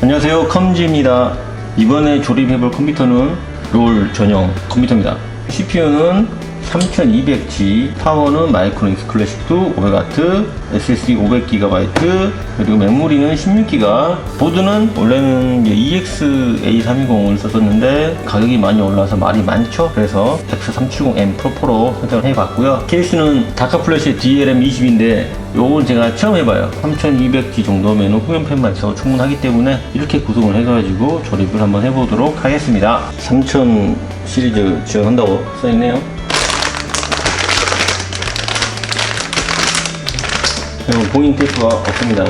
안녕하세요. 컴지입니다. 이번에 조립해볼 컴퓨터는 롤 전용 컴퓨터입니다. CPU는 3200G 파워는 마이크로닉스 클래식2 500W SSD 500GB 그리고 메모리는 16GB 보드는 원래는 EXA320을 썼었는데 가격이 많이 올라서 말이 많죠. 그래서 X370M 프로 포로 선택을 해봤고요. 케이스는 다카 플래시 DLM20인데 요건 제가 처음 해봐요. 3200G 정도면 후면팬만 있어도 충분하기 때문에 이렇게 구성을 해가지고 조립을 한번 해보도록 하겠습니다. 3000 시리즈 지원한다고 써있네요 봉인 테이프가 없습니다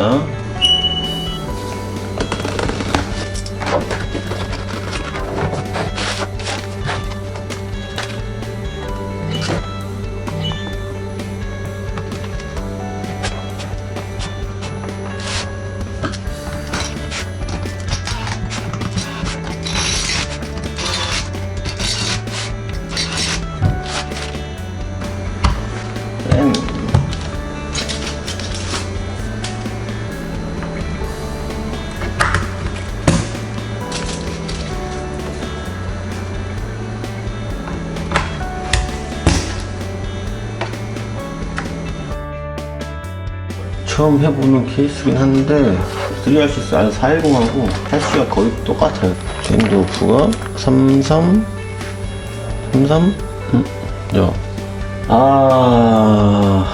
처음 해보는 케이스긴 한데 3RCS R410하고 패시가 거의 똑같아요. 젠도프가 33 33? 음? 야. 아.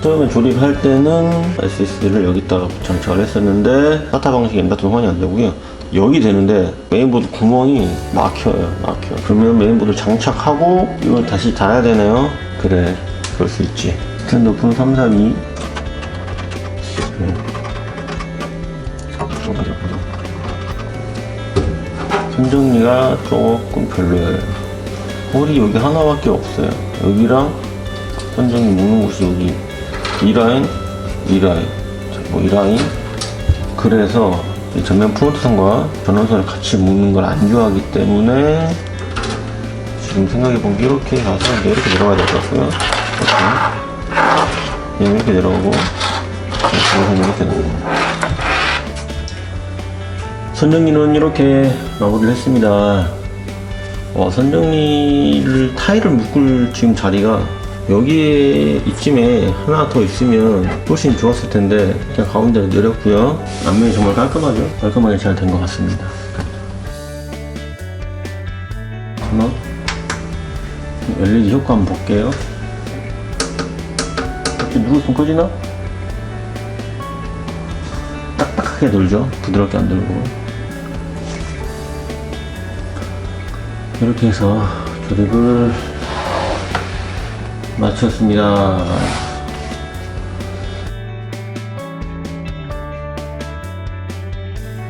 처음에 조립할 때는 SSD를 여기다가 장착을 했었는데 SATA 방식 M.2 호환이 안 되고요. 여기 되는데 메인보드 구멍이 막혀요 막혀. 그러면 메인보드 장착하고 이걸 다시 닫아야 되네요. 그래 그럴 수 있지. 스탠드 오픈 332 선정리가 조금 별로예요. 홀이 여기 하나밖에 없어요. 여기랑 선정리 묶는 곳이 여기. 이 라인 이 라인. 자, 뭐이 라인. 그래서 이 전면 프론트선과 전원선을 같이 묶는 걸 안 좋아하기 때문에 지금 생각해본 게 이렇게 가서 이렇게 내려가야 될 것 같고요. 이렇게. 이렇게 내려오고 전원선 이렇게 내려오고 선정리는 이렇게 마무리를 했습니다. 와, 선정리를 타일을 묶을 지금 자리가 여기에 이쯤에 하나 더 있으면 훨씬 좋았을 텐데 그냥 가운데로 내렸고요. 앞면이 정말 깔끔하죠? 깔끔하게 잘 된 것 같습니다. 하나 LED 효과 한번 볼게요. 이렇게 누르면 꺼지나? 딱딱하게 돌죠? 부드럽게 안 돌고 이렇게 해서 조립을 마쳤습니다.